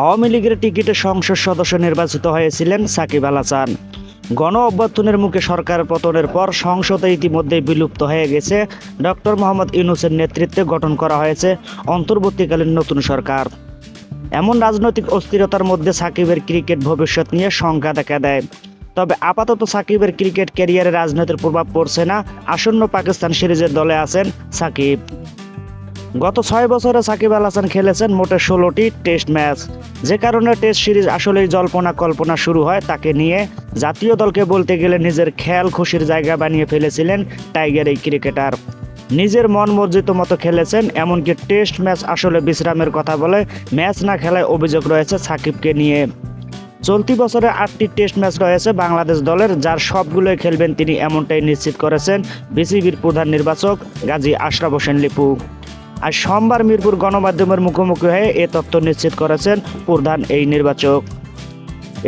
আওয়ামী লীগের টিকিটে সংসদ সদস্য নির্বাচিত হয়েছিলেন সাকিব আল হাসান। গণ অভ্যর্থনের মুখে সরকার পতনের পর সংসদে ইতিমধ্যেই বিলুপ্ত হয়ে গেছে। ডক্টর মোহাম্মদ ইউনুসের নেতৃত্বে গঠন করা হয়েছে অন্তর্বর্তীকালীন নতুন সরকার। এমন রাজনৈতিক অস্থিরতার মধ্যে সাকিবের ক্রিকেট ভবিষ্যৎ নিয়ে শঙ্কা দেখা দেয়। তবে আপাতত সাকিবের ক্রিকেট ক্যারিয়ারে রাজনীতির প্রভাব পড়ছে না। আসন্ন পাকিস্তান সিরিজের দলে আছেন সাকিব। গত ছয় বছরে সাকিব আল হাসান খেলেছেন মোটে ষোলোটি টেস্ট ম্যাচ। যে কারণে টেস্ট সিরিজ আসলেই জল্পনা কল্পনা শুরু হয় তাকে নিয়ে। জাতীয় দলকে বলতে গেলে নিজের খেয়াল খুশির জায়গা বানিয়ে ফেলেছিলেন টাইগার এই ক্রিকেটার। নিজের মন মর্জিত মতো খেলেছেন, এমনকি টেস্ট ম্যাচ আসলে বিশ্রামের কথা বলে ম্যাচ না খেলায় অভিযোগ রয়েছে সাকিবকে নিয়ে। চলতি বছরে আটটি টেস্ট ম্যাচ রয়েছে বাংলাদেশ দলের, যার সবগুলোই খেলবেন তিনি এমনটাই নিশ্চিত করেছেন বিসিবির প্রধান নির্বাচক গাজী আশরাফ হোসেন লিপু। আজ সোমবার মিরপুর গণমাধ্যমের মুখোমুখি হয়ে এ তথ্য নিশ্চিত করেছেন প্রধান এই নির্বাচক।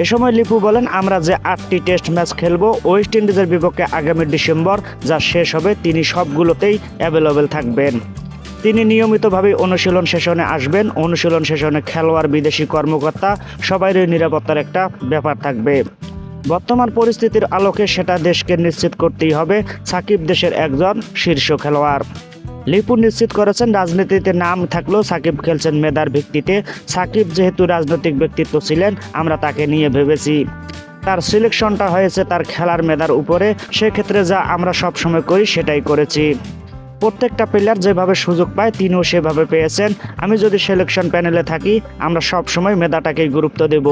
এ সময় লিপু বলেন, আমরা যে আটটি টেস্ট ম্যাচ খেলব, ওয়েস্ট ইন্ডিজের বিপক্ষে আগামী ডিসেম্বর যা শেষ হবে, তিনি সবগুলোতেই অ্যাভেলেবেল থাকবেন। তিনি নিয়মিতভাবে অনুশীলন সেশনে আসবেন। অনুশীলন সেশনে খেলোয়াড়, বিদেশি কর্মকর্তা, সবাইরই নিরাপত্তার একটা ব্যাপার থাকবে। বর্তমান পরিস্থিতির আলোকে সেটা দেশকে নিশ্চিত করতেই হবে। সাকিব দেশের একজন শীর্ষ খেলোয়াড়। লিপু নিশ্চিত করেছেন, রাজনীতিতে নাম থাকলেও সাকিব খেলছেন মেধার ভিত্তিতে। সাকিব যেহেতু রাজনৈতিক ব্যক্তিত্ব ছিলেন, আমরা তাকে নিয়ে ভেবেছি। তার সিলেকশনটা হয়েছে তার খেলার মেধার উপরে, সেক্ষেত্রে যা আমরা সবসময় করি সেটাই করেছি। প্রত্যেকটা প্লেয়ার যেভাবে সুযোগ পায়, তিনিও সেভাবে পেয়েছেন। আমি যদি সিলেকশন প্যানেলে থাকি, আমরা সবসময় মেধাটাকেই গুরুত্ব দেব।